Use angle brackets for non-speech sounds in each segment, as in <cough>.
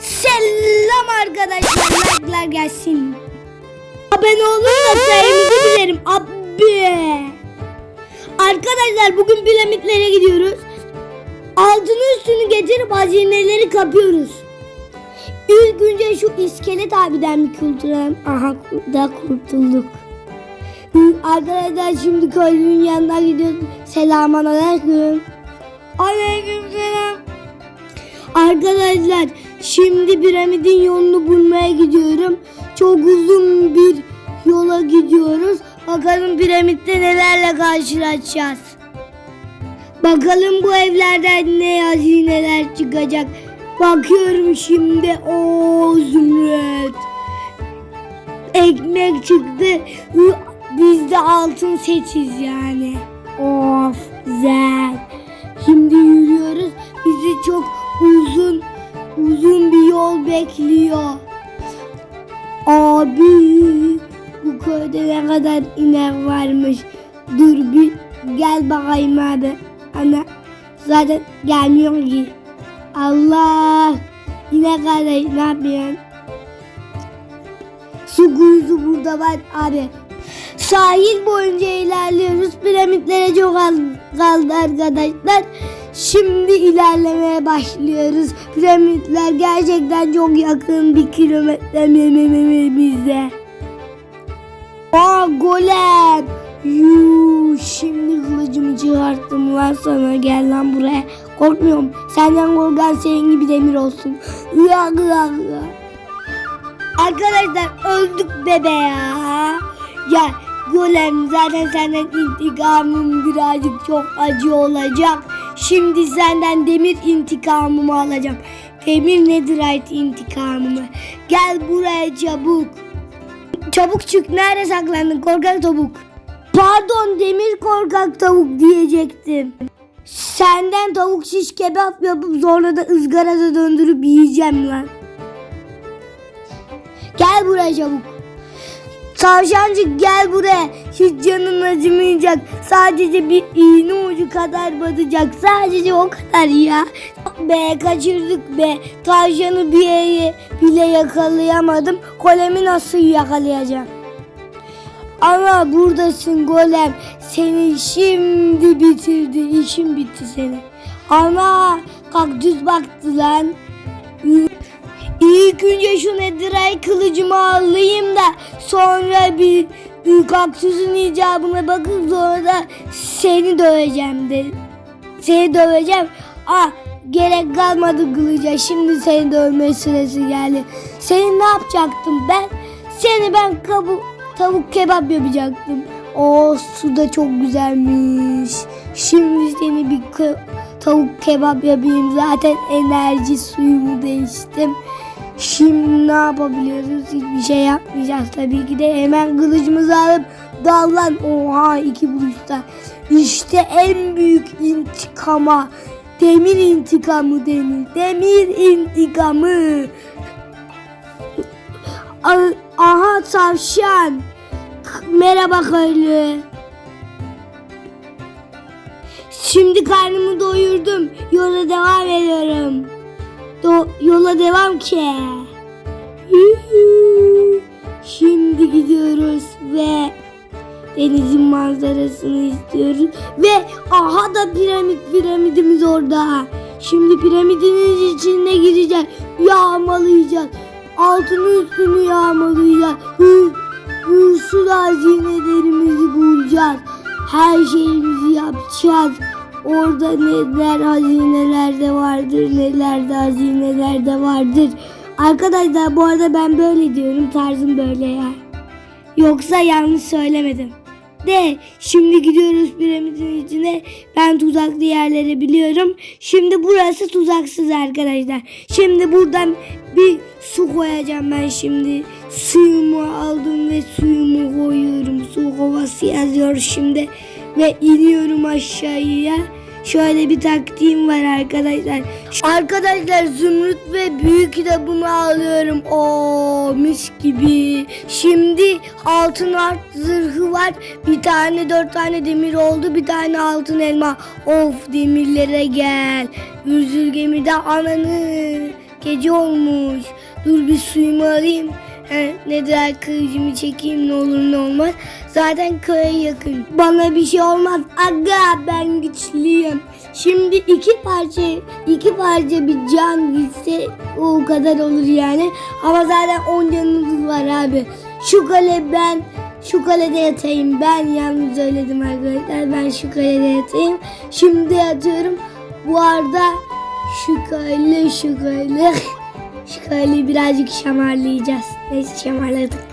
Selam arkadaşlar. Like'lar gelsin. Abone olun da sayımızı bilerim. Abi. Arkadaşlar bugün piramitlere gidiyoruz. Altını üstünü getirip hazineleri kapıyoruz. İlk önce şu iskelet abiden bir kurtulalım. Aha da kurtulduk. Arkadaşlar şimdi köylünün yanına gidiyoruz. Selamun aleyküm. Aleyküm selam. Arkadaşlar şimdi piramidin yolunu bulmaya gidiyorum. Çok uzun bir yola gidiyoruz. Bakalım piramitte nelerle karşılaşacağız. Bakalım bu evlerden ne hazineler çıkacak. Bakıyorum şimdi o zümrüt. Ekmek çıktı. Biz de altın setiz yani. Of güzel. Şimdi yürüyoruz. Bizi çok uzun uzun bir yol bekliyor. Abi bu köyde ne kadar inek varmış. Dur bir gel bakayım abi. Ana zaten gelmiyor ki. Allah inek arayı ne yapıyorsun? Su kuyusu burada var abi. Sahil boyunca ilerliyoruz. Piramitlere çok az kaldı arkadaşlar. Şimdi ilerlemeye başlıyoruz. Piramitler gerçekten çok yakın bir kilometre bize. Aa golem. Yuu, şimdi kılıcımı çıkarttım lan sana gel lan buraya. Korkmuyorum. Senden korkan senin gibi demir olsun. Iya, ıya. Arkadaşlar öldük bebe ya. Ya Golem zaten senden intikamım birazcık çok acı olacak. Şimdi senden demir intikamımı alacağım. Demir netherite intikamımı. Gel buraya çabuk. Çabuk çık. Nerede saklandın korkak tavuk? Pardon demir korkak tavuk diyecektim. Senden tavuk şiş kebap yapıp sonra da ızgarada döndürüp yiyeceğim lan. Gel buraya çabuk. Tavşancık gel buraya. Hiç canın acımayacak. Sadece bir iğne ucu kadar batacak. Sadece o kadar ya. Be kaçırdık be. Tavşanı bir yere bile yakalayamadım. Golemi nasıl yakalayacağım? Ama buradasın golem. Seni şimdi bitirdi. İşin bitti senin. Ana kaktüs baktı lan. Önce şu netherite kılıcımı alayım da sonra bir bir kaktüsün icabına bakıp sonra da seni döveceğim de. Seni döveceğim. Ah gerek kalmadı kılıca. Şimdi seni dövme sırası geldi. Seni ne yapacaktım ben? Seni ben kabu, tavuk kebap yapacaktım. O su da çok güzelmiş. Şimdi seni bir tavuk kebap yapayım. Zaten enerji suyumu değiştim. Şimdi ne yapabiliyoruz? Hiçbir şey yapmayacağız tabii ki de. Hemen kılıcımızı alıp dallan. Oha iki buluşta. İşte en büyük intikama. Demir intikamı denir. Demir intikamı. Aha tavşan. Merhaba köylü. Şimdi karnımı doyurdum. Yola devam ediyorum. Do yola devam ki. Şimdi gidiyoruz ve denizin manzarasını istiyoruz. Ve aha da piramit piramidimiz orada. Şimdi piramidin içine gireceğiz. Yağmalayacağız. Altını üstünü yağmalayacağız. Hı, hırsız hazinelerimizi bulacağız. Her şeyimizi yapacağız. Orada neler hazineler de vardır, neler de hazineler de vardır. Arkadaşlar bu arada ben böyle diyorum, tarzım böyle ya. Yoksa yanlış söylemedim. De şimdi gidiyoruz piramidin içine. Ben tuzaklı yerleri biliyorum. Şimdi burası tuzaksız arkadaşlar. Şimdi buradan bir su koyacağım ben şimdi. Suyumu aldım ve suyumu koyuyorum. Su kovası yazıyor şimdi. Ve iniyorum aşağıya. Şöyle bir taktiğim var arkadaşlar. Arkadaşlar zümrüt ve büyük bunu alıyorum. O mis gibi. Şimdi altın art zırhı var. Bir tane dört tane demir oldu. Bir tane altın elma. Of demirlere gel. Üzül gemide ananı. Gece olmuş. Dur bir suyumu alayım. He, nedir kılıcımı çekeyim ne olur ne olmaz. Zaten köye yakın. Bana bir şey olmaz. Aga ben güçlüyüm. Şimdi iki parça iki parça bir can gitse o kadar olur yani. Ama zaten 10 canımız var abi. Şu kale ben şu kalede yatayım. Ben yalnız söyledim arkadaşlar. Ben şu kalede yatayım. Şimdi yatıyorum. Bu arada şu kale şu kale <laughs> kaleyi birazcık şamarlayacağız. Neyse şamarladık.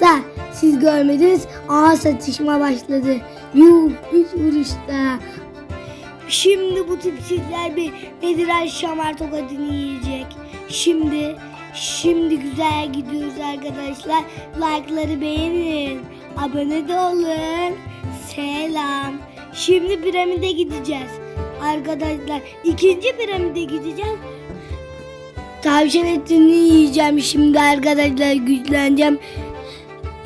Da siz görmediniz. Aha satışma başladı. Yuh üç vuruşta. Şimdi bu tipsizler bir Nediren şamar tokadını yiyecek. Şimdi şimdi güzel gidiyoruz arkadaşlar. Like'ları beğenin. Abone de olun. Selam. Şimdi piramide gideceğiz. Arkadaşlar ikinci piramide gideceğiz. Tavşan etini yiyeceğim şimdi arkadaşlar güçleneceğim.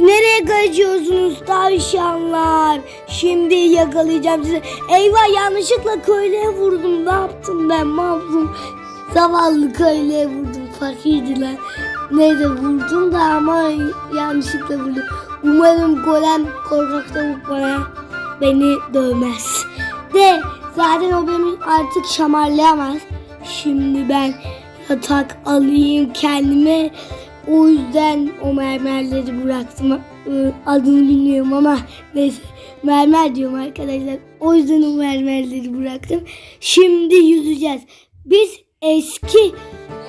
Nereye kaçıyorsunuz tavşanlar? Şimdi yakalayacağım sizi. Eyvah yanlışlıkla köylüye vurdum. Ne yaptım ben mahvum. Zavallı köylüye vurdum. Fakirdiler. Neyse vurdum da ama yanlışlıkla vurdum. Umarım golem korkak tavuk bana beni dövmez. De zaten o beni artık şamarlayamaz. Şimdi ben yatak alayım kendime. O yüzden o mermerleri bıraktım. Ee, Adını bilmiyorum ama neyse mermer diyorum arkadaşlar. O yüzden o mermerleri bıraktım. Şimdi yüzeceğiz. Biz eski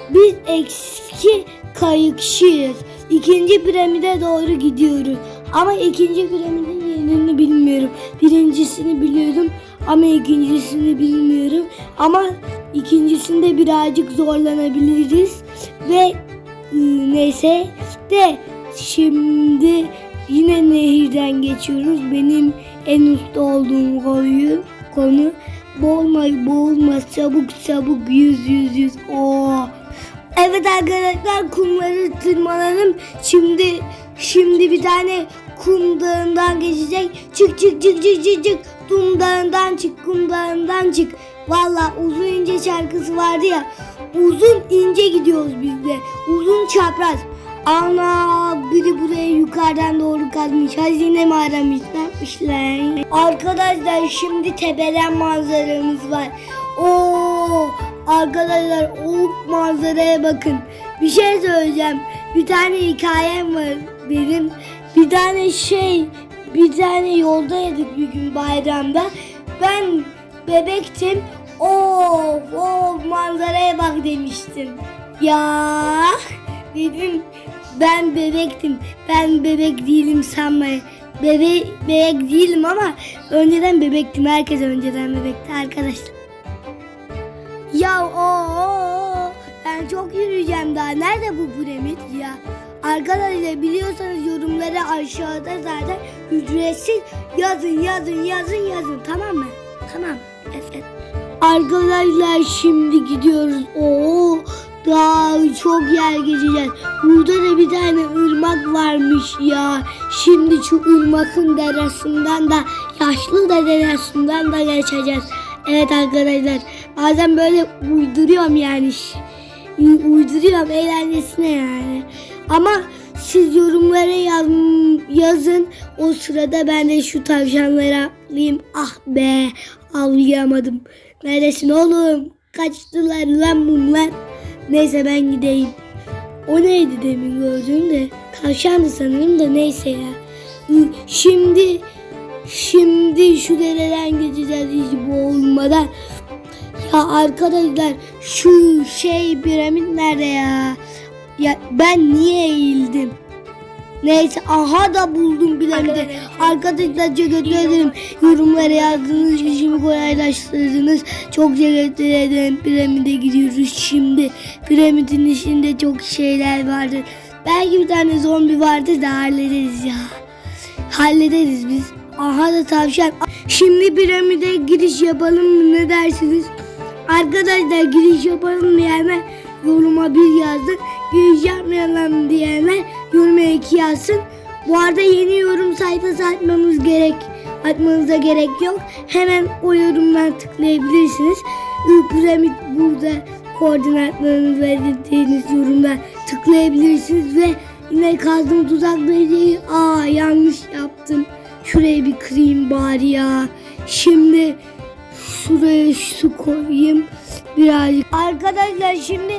biz eski kayıkçıyız. İkinci piramide doğru gidiyoruz. Ama ikinci piramidin yerini bilmiyorum. Birincisini biliyordum ama ikincisini bilmiyorum. Ama ikincisinde birazcık zorlanabiliriz. Ve ıı, neyse de şimdi yine nehirden geçiyoruz. Benim en üstte olduğum koyu, konu boğulma boğulma çabuk çabuk yüz yüz yüz. Oo. Evet arkadaşlar kumları tırmanalım. Şimdi şimdi bir tane kum dağından geçecek. Çık çık çık çık çık çık. Kum dağından çık kum dağından çık. Valla uzun ince şarkısı vardı ya. Uzun ince gidiyoruz biz de. Uzun çapraz. Ana biri buraya yukarıdan doğru kazmış. Hazine mi aramış ne yapmışlar? Arkadaşlar şimdi tepeden manzaramız var. Oo arkadaşlar o manzaraya bakın. Bir şey söyleyeceğim. Bir tane hikayem var benim. Bir tane şey bir tane yoldaydık bir gün bayramda. Ben bebektim. Of of manzaraya bak demiştim. Ya dedim ben bebektim. Ben bebek değilim sanmayın. Bebe bebek değilim ama önceden bebektim. Herkes önceden bebekti arkadaşlar. Ya o ben çok yürüyeceğim daha. Nerede bu piramit ya? Arkadaşlar biliyorsanız yorumlara aşağıda zaten ücretsiz yazın yazın yazın yazın tamam mı? Tamam. Evet. Arkadaşlar şimdi gidiyoruz. Oo daha çok yer geçeceğiz. Burada da bir tane ırmak varmış ya. Şimdi şu ırmakın deresinden da yaşlı da deresinden da geçeceğiz. Evet arkadaşlar bazen böyle uyduruyorum yani. Uyduruyorum eğlencesine yani. Ama siz yorumlara yaz, yazın. O sırada ben de şu tavşanları atlayayım. Ah be avlayamadım. Neredesin oğlum? Kaçtılar lan bunlar. Neyse ben gideyim. O neydi demin gördüğüm de. Tavşandı sanırım da neyse ya. Şimdi şimdi şu dereden geçeceğiz hiç boğulmadan. Ya arkadaşlar şu şey piramit nerede ya? Ya ben niye eğildim? Neyse aha da buldum piramidi. Arkadaşlar teşekkür ederim. Yorumlara yazdığınız işimi kolaylaştırdınız. Çok teşekkür ederim. Piramide gidiyoruz şimdi. Piramidin içinde çok şeyler vardır. Belki bir tane zombi vardır da hallederiz ya. Hallederiz biz. Aha da tavşan. Şimdi piramide giriş yapalım mı ne dersiniz? Arkadaşlar giriş yapalım mı hemen yoruma bir yazın. Giriş yapmayalım diyenler yoruma iki yazsın. Bu arada yeni yorum sayfası açmamız gerek. Atmanıza gerek yok. Hemen o yorumdan tıklayabilirsiniz. Piramit burada koordinatlarını belirttiğiniz yorumdan tıklayabilirsiniz ve yine kazdım tuzakları aa yanlış yaptım. Şuraya bir kırayım bari ya. Şimdi şuraya su koyayım birazcık. Arkadaşlar şimdi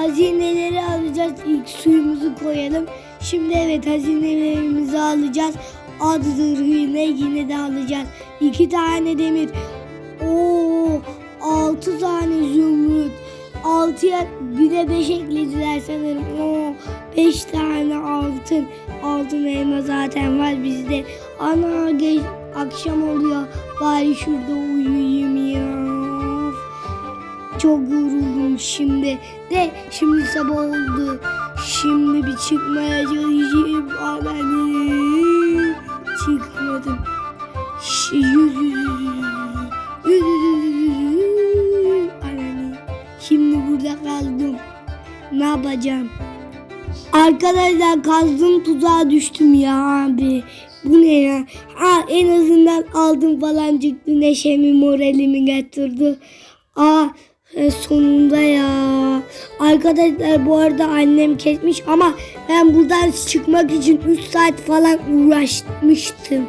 hazineleri alacağız. İlk suyumuzu koyalım. Şimdi evet hazinelerimizi alacağız. Adıdır yine yine de alacağız. İki tane demir. Oo, altı tane zümrüt. Altıya bir de beş eklediler sanırım. Oo, beş tane altın. Altın elma zaten var bizde. Ana geç, akşam oluyor. Bari şurada uyuyayım ya. Çok yoruldum şimdi de şimdi sabah oldu. Şimdi bir çıkmaya çalışayım ama çıkmadım. Yüz yüz Şimdi burada kaldım. Ne yapacağım? Arkadaşlar kazdım tuzağa düştüm ya abi. Bu ne ya? Ha en azından aldım falan çıktı. Neşemi moralimi getirdi. Aa e, sonunda ya. Arkadaşlar bu arada annem kesmiş ama ben buradan çıkmak için 3 saat falan uğraşmıştım.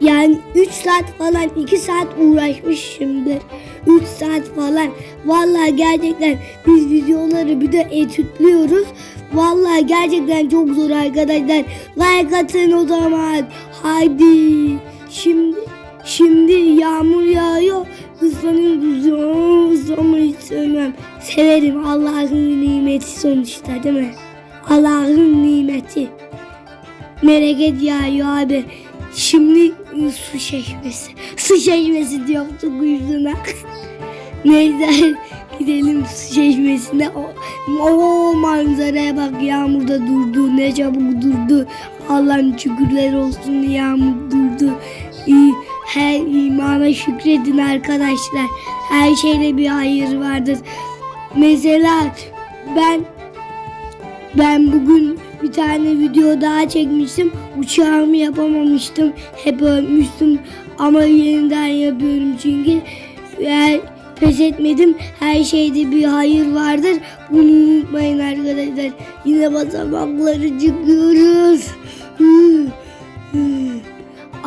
Yani 3 saat falan 2 saat uğraşmışımdır. 3 saat falan. Vallahi gerçekten biz videoları bir de etütlüyoruz. Vallahi gerçekten çok zor arkadaşlar. Like atın o zaman. Haydi. Şimdi şimdi yağmur yağıyor. Islanıyoruz. Islanmayı hiç sevmem. Severim Allah'ın nimeti sonuçta değil mi? Allah'ın nimeti. Bereket yağıyor abi. Şimdi ıı, su çeşmesi. Su çeşmesi diyorum su kuyusuna. <laughs> Neyse gidelim su çeşmesine. O, o manzaraya bak yağmur da durdu. Ne çabuk durdu. Allah'ın şükürler olsun yağmur durdu. İyi, her imana şükredin arkadaşlar. Her şeyde bir hayır vardır. Mesela ben ben bugün bir tane video daha çekmiştim. Uçağımı yapamamıştım. Hep ölmüştüm. Ama yeniden yapıyorum çünkü eğer pes etmedim. Her şeyde bir hayır vardır. Bunu unutmayın arkadaşlar. Yine basamakları çıkıyoruz. Hı.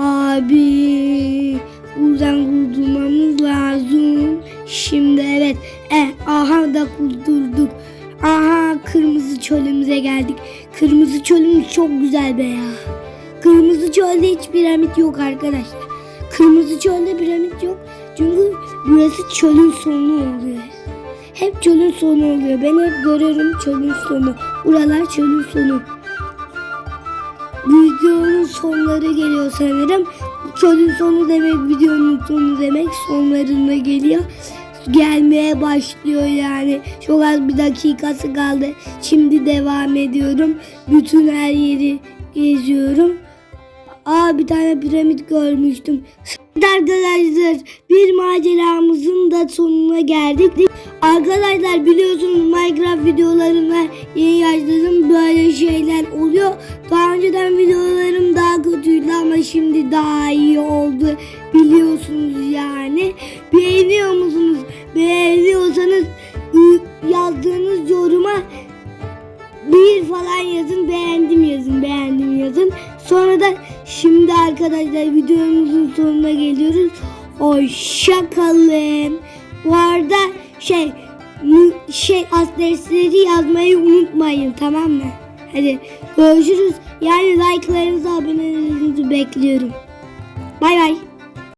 Abi buradan kurtulmamız lazım. Şimdi evet. Eh, aha da kurtulduk. Aha kırmızı çölümüze geldik. Kırmızı çölümüz çok güzel be ya. Kırmızı çölde hiç piramit yok arkadaşlar. Kırmızı çölde piramit yok. Çünkü burası çölün sonu oluyor. Hep çölün sonu oluyor. Ben hep görüyorum çölün sonu. Buralar çölün sonu. Videonun sonları geliyor sanırım. Çölün sonu demek videonun sonu demek sonlarına geliyor. Gelmeye başlıyor yani. Çok az bir dakikası kaldı. Şimdi devam ediyorum. Bütün her yeri geziyorum. Aa bir tane piramit görmüştüm. Evet Arkadaşlar bir maceramızın da sonuna geldik. Arkadaşlar biliyorsunuz Minecraft videolarına yeni yaşladım böyle şeyler oluyor. Daha önceden videolarım daha kötüydü ama şimdi daha iyi oldu. Biliyorsunuz yani. Beğeniyor musunuz? Beğeniyorsanız Hoşçakalın. Bu arada şey şey adresleri yazmayı unutmayın tamam mı? Hadi görüşürüz. Yani like'larınızı abonelerinizi bekliyorum. Bay bay.